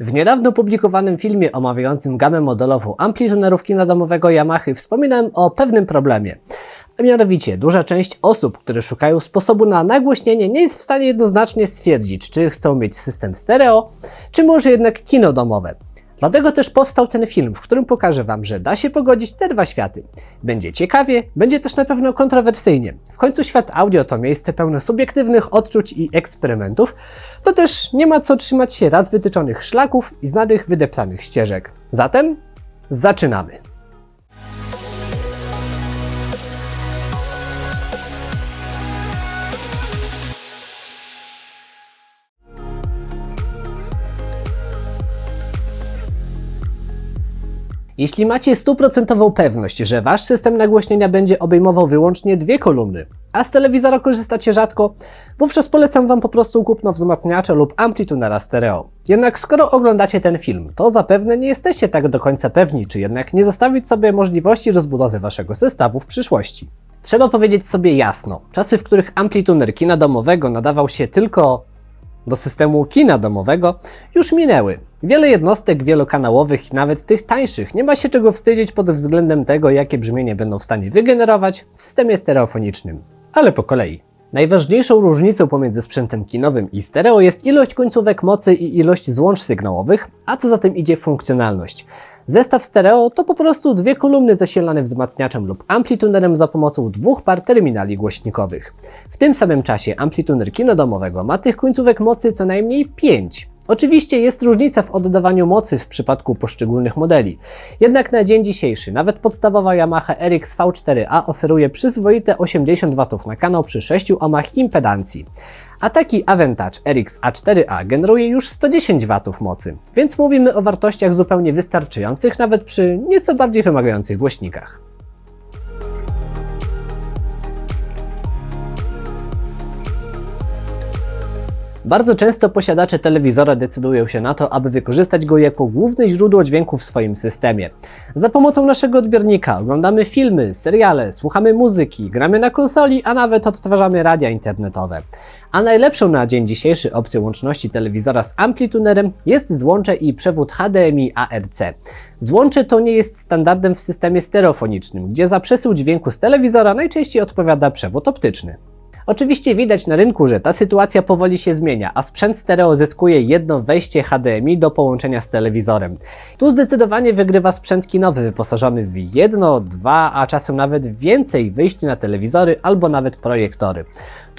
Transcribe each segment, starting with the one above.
W niedawno publikowanym filmie omawiającym gamę modelową amplitunerów kina domowego Yamaha wspominałem o pewnym problemie. A mianowicie, duża część osób, które szukają sposobu na nagłośnienie, nie jest w stanie jednoznacznie stwierdzić, czy chcą mieć system stereo, czy może jednak kino domowe. Dlatego też powstał ten film, w którym pokażę Wam, że da się pogodzić te dwa światy. Będzie ciekawie, będzie też na pewno kontrowersyjnie. W końcu świat audio to miejsce pełne subiektywnych odczuć i eksperymentów, to też nie ma co trzymać się raz wytyczonych szlaków i znanych wydeptanych ścieżek. Zatem zaczynamy! Jeśli macie stuprocentową pewność, że wasz system nagłośnienia będzie obejmował wyłącznie dwie kolumny, a z telewizora korzystacie rzadko, wówczas polecam wam po prostu kupno wzmacniacza lub amplitunera stereo. Jednak skoro oglądacie ten film, to zapewne nie jesteście tak do końca pewni, czy jednak nie zostawić sobie możliwości rozbudowy waszego zestawu w przyszłości. Trzeba powiedzieć sobie jasno, czasy, w których amplituner kina domowego nadawał się tylko do systemu kina domowego już minęły. Wiele jednostek wielokanałowych nawet tych tańszych nie ma się czego wstydzić pod względem tego, jakie brzmienie będą w stanie wygenerować w systemie stereofonicznym. Ale po kolei. Najważniejszą różnicą pomiędzy sprzętem kinowym i stereo jest ilość końcówek mocy i ilość złącz sygnałowych, a co za tym idzie funkcjonalność. Zestaw stereo to po prostu dwie kolumny zasilane wzmacniaczem lub amplitunerem za pomocą dwóch par terminali głośnikowych. W tym samym czasie amplituner kinodomowego ma tych końcówek mocy co najmniej 5. Oczywiście jest różnica w oddawaniu mocy w przypadku poszczególnych modeli. Jednak na dzień dzisiejszy nawet podstawowa Yamaha RX V4A oferuje przyzwoite 80 W na kanał przy 6 ohmach impedancji. A taki Avantage RX A4A generuje już 110 W mocy, więc mówimy o wartościach zupełnie wystarczających nawet przy nieco bardziej wymagających głośnikach. Bardzo często posiadacze telewizora decydują się na to, aby wykorzystać go jako główne źródło dźwięku w swoim systemie. Za pomocą naszego odbiornika oglądamy filmy, seriale, słuchamy muzyki, gramy na konsoli, a nawet odtwarzamy radia internetowe. A najlepszą na dzień dzisiejszy opcją łączności telewizora z amplitunerem jest złącze i przewód HDMI ARC. Złącze to nie jest standardem w systemie stereofonicznym, gdzie za przesył dźwięku z telewizora najczęściej odpowiada przewód optyczny. Oczywiście widać na rynku, że ta sytuacja powoli się zmienia, a sprzęt stereo zyskuje jedno wejście HDMI do połączenia z telewizorem. Tu zdecydowanie wygrywa sprzęt kinowy wyposażony w jedno, dwa, a czasem nawet więcej wyjść na telewizory albo nawet projektory.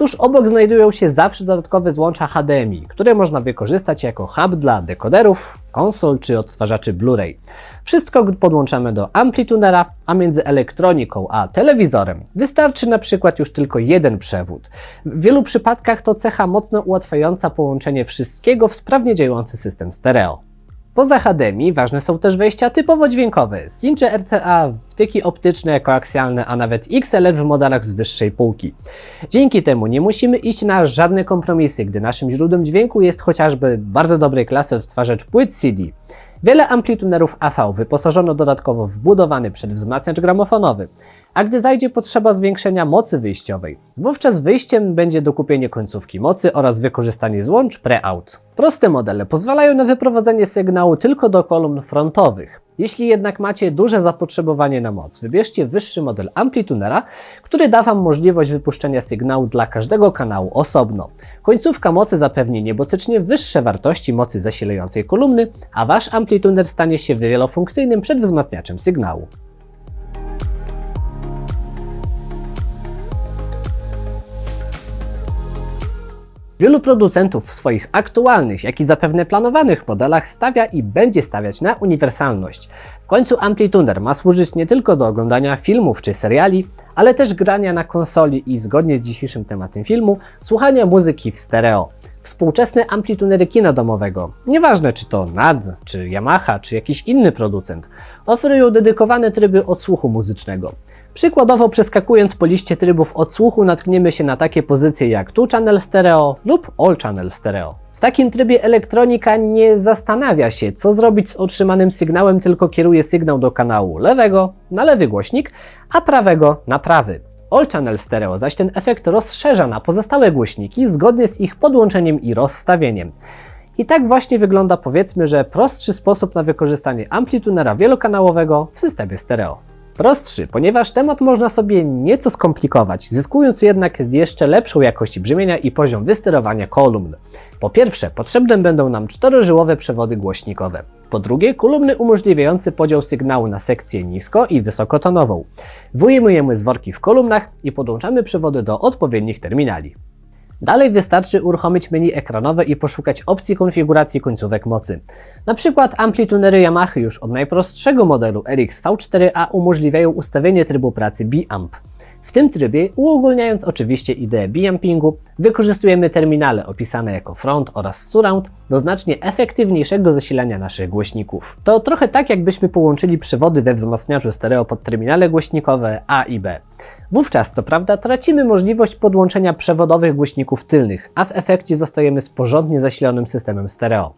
Tuż obok znajdują się zawsze dodatkowe złącza HDMI, które można wykorzystać jako hub dla dekoderów, konsol czy odtwarzaczy Blu-ray. Wszystko podłączamy do amplitunera, a między elektroniką a telewizorem wystarczy na przykład już tylko jeden przewód. W wielu przypadkach to cecha mocno ułatwiająca połączenie wszystkiego w sprawnie działający system stereo. Poza HDMI ważne są też wejścia typowo dźwiękowe, cincze RCA, wtyki optyczne, koaksjalne, a nawet XLR w modelach z wyższej półki. Dzięki temu nie musimy iść na żadne kompromisy, gdy naszym źródłem dźwięku jest chociażby bardzo dobrej klasy odtwarzacz płyt CD. Wiele amplitunerów AV wyposażono dodatkowo w wbudowany przedwzmacniacz gramofonowy, a gdy zajdzie potrzeba zwiększenia mocy wyjściowej, wówczas wyjściem będzie dokupienie końcówki mocy oraz wykorzystanie złącz pre-out. Proste modele pozwalają na wyprowadzenie sygnału tylko do kolumn frontowych. Jeśli jednak macie duże zapotrzebowanie na moc, wybierzcie wyższy model amplitunera, który da Wam możliwość wypuszczenia sygnału dla każdego kanału osobno. Końcówka mocy zapewni niebotycznie wyższe wartości mocy zasilającej kolumny, a Wasz amplituner stanie się wielofunkcyjnym przedwzmacniaczem sygnału. Wielu producentów w swoich aktualnych, jak i zapewne planowanych modelach stawia i będzie stawiać na uniwersalność. W końcu amplituner ma służyć nie tylko do oglądania filmów czy seriali, ale też grania na konsoli i zgodnie z dzisiejszym tematem filmu, słuchania muzyki w stereo. Współczesne amplitunery kina domowego, nieważne czy to NAD, czy Yamaha, czy jakiś inny producent, oferują dedykowane tryby odsłuchu muzycznego. Przykładowo przeskakując po liście trybów odsłuchu natkniemy się na takie pozycje jak Two Channel Stereo lub All Channel Stereo. W takim trybie elektronika nie zastanawia się, co zrobić z otrzymanym sygnałem, tylko kieruje sygnał do kanału lewego na lewy głośnik, a prawego na prawy. All Channel Stereo zaś ten efekt rozszerza na pozostałe głośniki zgodnie z ich podłączeniem i rozstawieniem. I tak właśnie wygląda powiedzmy, że prostszy sposób na wykorzystanie amplitunera wielokanałowego w systemie stereo. Prostszy, ponieważ temat można sobie nieco skomplikować, zyskując jednak jeszcze lepszą jakość brzmienia i poziom wysterowania kolumn. Po pierwsze, potrzebne będą nam czterożyłowe przewody głośnikowe. Po drugie, kolumny umożliwiające podział sygnału na sekcję nisko i wysokotonową. Wyjmujemy zworki w kolumnach i podłączamy przewody do odpowiednich terminali. Dalej wystarczy uruchomić menu ekranowe i poszukać opcji konfiguracji końcówek mocy. Na przykład amplitunery Yamaha już od najprostszego modelu RX V4A umożliwiają ustawienie trybu pracy B-Amp. W tym trybie, uogólniając oczywiście ideę B-Ampingu, wykorzystujemy terminale opisane jako front oraz surround do znacznie efektywniejszego zasilania naszych głośników. To trochę tak jakbyśmy połączyli przewody we wzmacniaczu stereo pod terminale głośnikowe A i B. Wówczas, co prawda, tracimy możliwość podłączenia przewodowych głośników tylnych, a w efekcie zostajemy z porządnie zasilonym systemem stereo.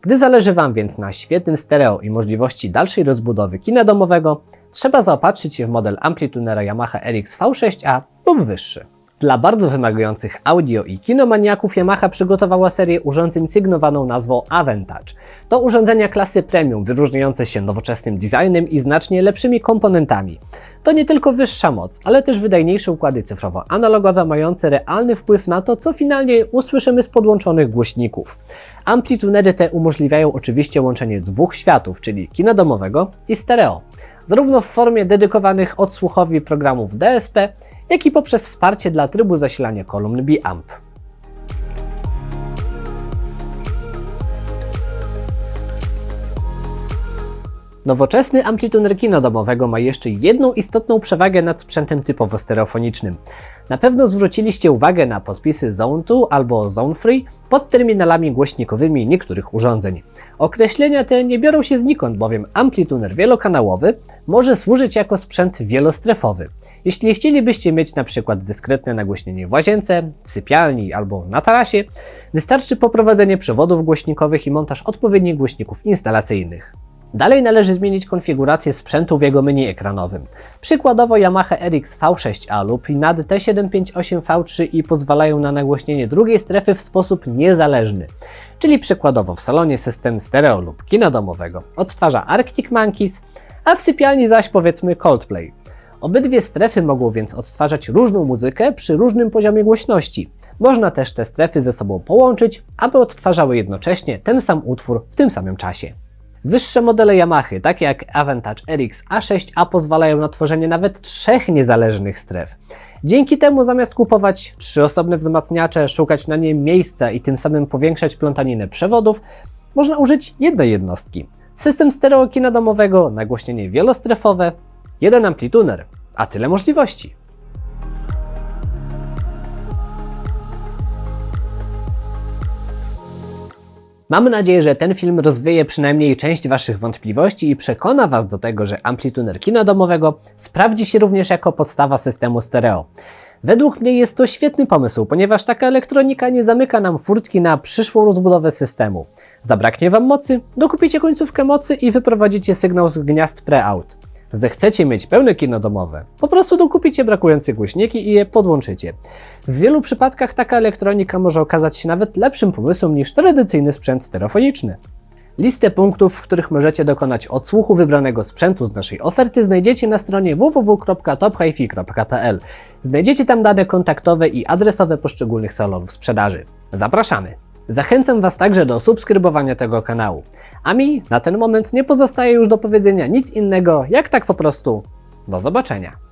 Gdy zależy Wam więc na świetnym stereo i możliwości dalszej rozbudowy kina domowego, trzeba zaopatrzyć się w model amplitunera Yamaha RX V6A lub wyższy. Dla bardzo wymagających audio i kinomaniaków Yamaha przygotowała serię urządzeń sygnowaną nazwą Avantage. To urządzenia klasy premium, wyróżniające się nowoczesnym designem i znacznie lepszymi komponentami. To nie tylko wyższa moc, ale też wydajniejsze układy cyfrowo-analogowe mające realny wpływ na to, co finalnie usłyszymy z podłączonych głośników. Amplitunery te umożliwiają oczywiście łączenie dwóch światów, czyli kina domowego i stereo, zarówno w formie dedykowanych odsłuchowi programów DSP, jak i poprzez wsparcie dla trybu zasilania kolumn B-Amp. Nowoczesny amplituner kino domowego ma jeszcze jedną istotną przewagę nad sprzętem typowo stereofonicznym. Na pewno zwróciliście uwagę na podpisy Zone 2 albo Zone Free pod terminalami głośnikowymi niektórych urządzeń. Określenia te nie biorą się znikąd, bowiem amplituner wielokanałowy może służyć jako sprzęt wielostrefowy. Jeśli chcielibyście mieć na przykład dyskretne nagłośnienie w łazience, w sypialni albo na tarasie, wystarczy poprowadzenie przewodów głośnikowych i montaż odpowiednich głośników instalacyjnych. Dalej należy zmienić konfigurację sprzętu w jego menu ekranowym. Przykładowo Yamaha RX V6A lub NAD T758V3 i pozwalają na nagłośnienie drugiej strefy w sposób niezależny. Czyli przykładowo w salonie system stereo lub kina domowego odtwarza Arctic Monkeys, a w sypialni zaś powiedzmy Coldplay. Obydwie strefy mogą więc odtwarzać różną muzykę przy różnym poziomie głośności. Można też te strefy ze sobą połączyć, aby odtwarzały jednocześnie ten sam utwór w tym samym czasie. Wyższe modele Yamahy, takie jak Avantage RX A6A pozwalają na tworzenie nawet trzech niezależnych stref. Dzięki temu zamiast kupować trzy osobne wzmacniacze, szukać na nie miejsca i tym samym powiększać plątaninę przewodów, można użyć jednej jednostki. System stereo kina domowego, nagłośnienie wielostrefowe, jeden amplituner, a tyle możliwości. Mamy nadzieję, że ten film rozwieje przynajmniej część Waszych wątpliwości i przekona Was do tego, że amplituner kina domowego sprawdzi się również jako podstawa systemu stereo. Według mnie jest to świetny pomysł, ponieważ taka elektronika nie zamyka nam furtki na przyszłą rozbudowę systemu. Zabraknie Wam mocy, dokupicie końcówkę mocy i wyprowadzicie sygnał z gniazd pre-out. Zechcecie mieć pełne kino domowe, po prostu dokupicie brakujące głośniki i je podłączycie. W wielu przypadkach taka elektronika może okazać się nawet lepszym pomysłem niż tradycyjny sprzęt stereofoniczny. Listę punktów, w których możecie dokonać odsłuchu wybranego sprzętu z naszej oferty znajdziecie na stronie www.tophifi.pl. Znajdziecie tam dane kontaktowe i adresowe poszczególnych salonów sprzedaży. Zapraszamy! Zachęcam Was także do subskrybowania tego kanału. A mi na ten moment nie pozostaje już do powiedzenia nic innego, jak tak po prostu do zobaczenia.